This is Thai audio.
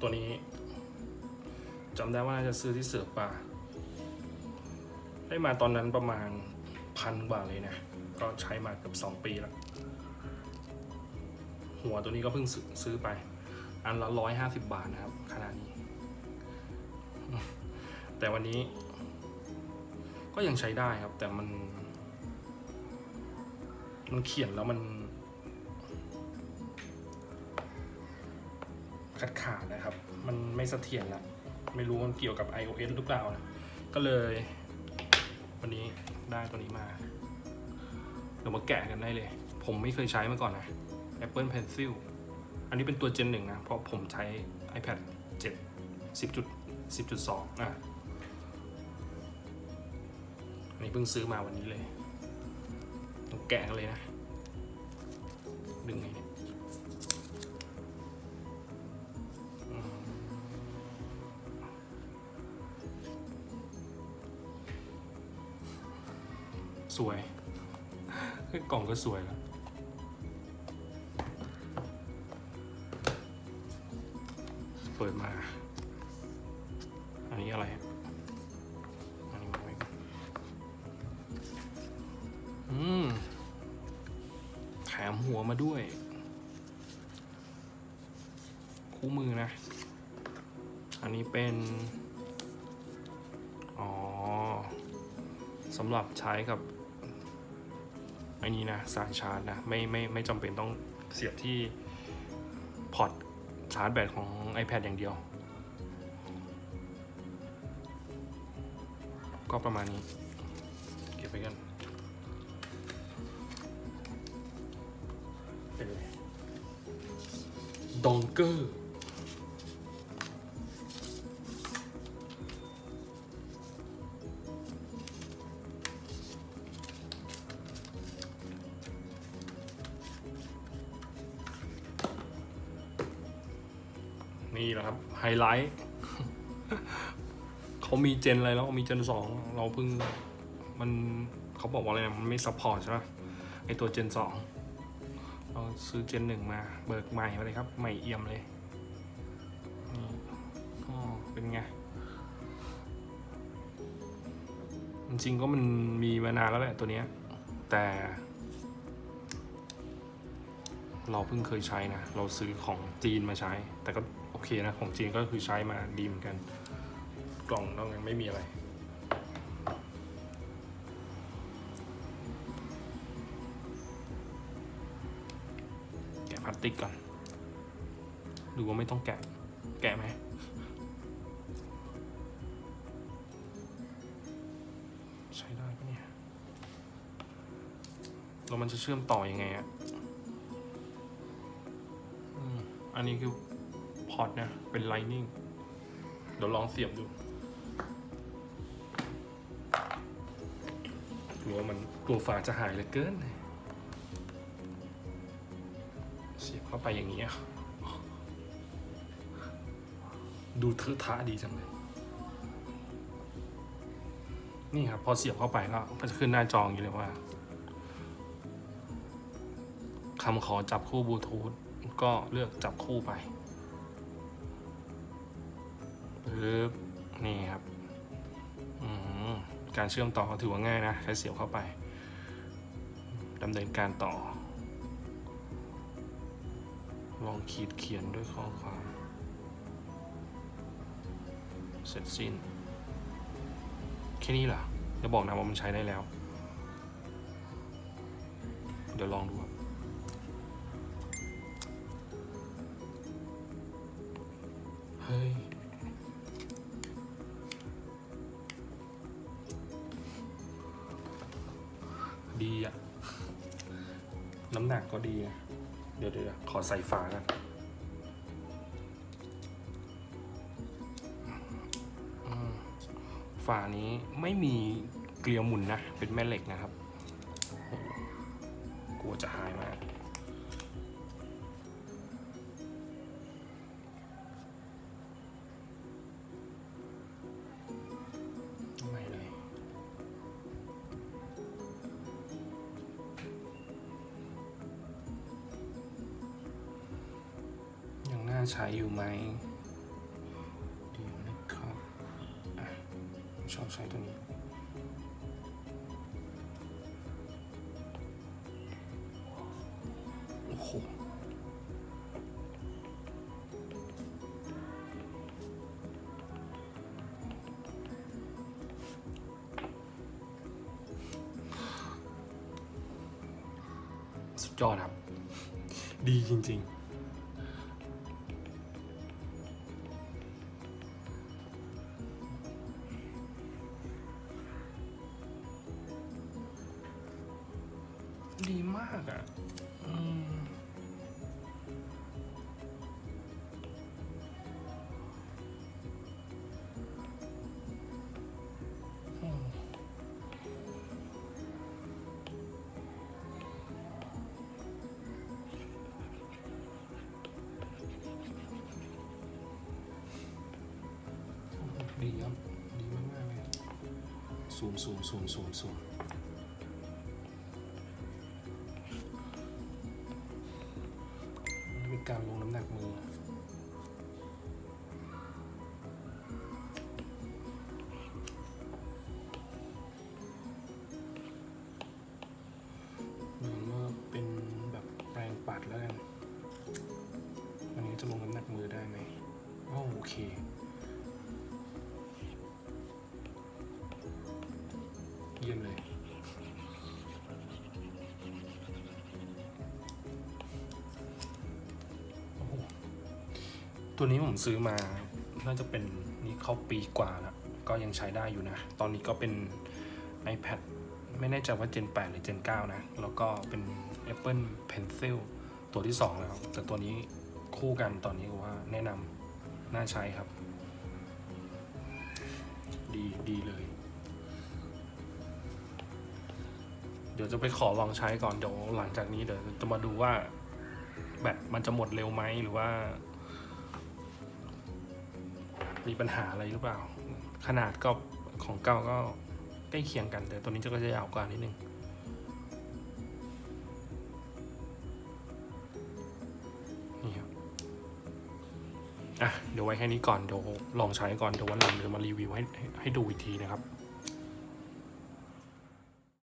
ตัวนี้จำได้ว่าน่าจะซื้อที่เสือป่า ได้มาตอนนั้นประมาณพันกว่าเลยนะ ก็ใช้มาเกือบสองปีแล้ว หัวตัวนี้ก็เพิ่งซื้อซื้อไป อันละร้อยห้าสิบบาทนะครับขนาดนี้ แต่วันนี้ ก็ยังใช้ได้ครับ แต่มัน มันเขียนแล้วมัน ขาดขาดนะครับ มันไม่เสถียรละไม่รู้มันเกี่ยวกับ iOS หรือเปล่านะก็เลย วันนี้ได้ตัวนี้มาเดี๋ยวมาแกะกันได้เลย ผมไม่เคยใช้มาก่อนนะ Apple Pencil อันนี้เป็นตัว Gen 1นะ เพราะผมใช้ iPad 7 10จุด10.2อะอันนี้เพิ่งซื้อมาวันนี้เลยต้องแกะกันเลยนะดึงไง สวยกล่องก็สวยแล้วเปิดมา อันนี้อะไรอะอันนี้มาไว้ก่อนอืมแถมหัวมาด้วย คู่มือนะ อันนี้เป็น อ๋อสำหรับใช้กับ ไอ้นี้นะสายชาร์จนะไม่ไม่ไม่จำเป็นต้องเสียบที่พอร์ตชาร์จแบตของ iPad อย่างเดียว ก็ประมาณนี้ เก็บไปกันเป็นไงดองเกอร์ นี่แหละครับไฮไลท์เขามีเจนอะไรแล้วมีเจนสองเราเพิ่งมันเขาบอกว่าอะไรนะมันไม่ซัพพอร์ตใช่ไหมไอตัวเจนสองเราซื้อเจนหนึ่งมาเบิกใหม่มาเลยครับ ใหม่เอี่ยมเลยอ๋อเป็นไงจริงๆก็มันมีมานานแล้วแหละตัวเนี้ยแต่ เราเพิ่งเคยใช้นะ เราซื้อของจีนมาใช้ แต่ก็ เคนะ ของจีนก็คือใช้มาดีเหมือนกัน กล่องนอกนั้นไม่มีอะไร แกะพลาสติกก่อน ดูว่าไม่ต้องแกะ แกะไหมใช้ได้ปะเนี่ยแล้วมันจะเชื่อมต่อยังไงอะอันนี้คือ พอร์ตนะ เป็น Lightning เดี๋ยวลองเสียบดูกลัวมันกลัวฝาจะหายเหลือเกิน เสียบเข้าไปอย่างนี้ดูเทอะทะดีจังเลย นี่ครับ พอเสียบเข้าไปก็ก็จะขึ้นหน้าจออย่างนี้เลยว่าคำขอจับคู่บลูทูธก็เลือกจับคู่ไป ปึ๊บนี่ครับการเชื่อมต่อถือว่าง่ายนะแค่เสียบเข้าไปดำเนินการต่อ ลองขีดเขียนด้วยข้อความ เสร็จสิ้น แค่นี้เหรอจะบอกนะว่ามันใช้ได้แล้ว เดี๋ยวลองดูครับเฮ้ย น้ำหนักก็ดี เดี๋ยวเดี๋ยวขอใส่ฝากันฝานี้ไม่มีเกลียวหมุนนะ เป็นแม่เหล็กนะครับ กลัวจะหายมาก ใช้อยู่ไหมเดี๋ยวนะครับชอบใช้ตัวนี้โอ้โหสุดยอดครับ ดีจริง ๆ ดีมากอะอืมอืมดีครับดีมากๆเลยซูมซูมซูมซูมซูม การลงน้ำหนักมือเหมือนว่าเป็นแบบแปรงปัดแล้วกัน อันนี้จะลงน้ำหนักมือได้ไหมโอเคเยี่ยมเลย ตัวนี้ผมซื้อมาน่าจะเป็นนี่เข้าปีกว่าแล้วก็ยังใช้ได้อยู่นะ ตอนนี้ก็เป็น iPad ไม่แน่ใจว่า Gen 8 หรือ Gen 9 นะ แล้วก็เป็น Apple Pencil ตัวที่ 2 แล้ว แต่ตัวนี้คู่กันตอนนี้ว่าแนะนำน่าใช้ครับ ดีดีเลย เดี๋ยวจะไปขอลองใช้ก่อน เดี๋ยวหลังจากนี้เดี๋ยวจะมาดูว่าแบตมันจะหมดเร็วไหมหรือว่า มีปัญหาอะไรหรือเปล่า ขนาดก็ของเก่าก็ใกล้เคียงกัน แต่ตัวนี้จะก็จะยาวกว่านิดนึงนี่ครับอะเดี๋ยวไว้แค่นี้ก่อนเดี๋ยวลองใช้ก่อนเดี๋ยววันหลังเดี๋ยวมารีวิวให้ให้ให้ดูอีกทีนะครับ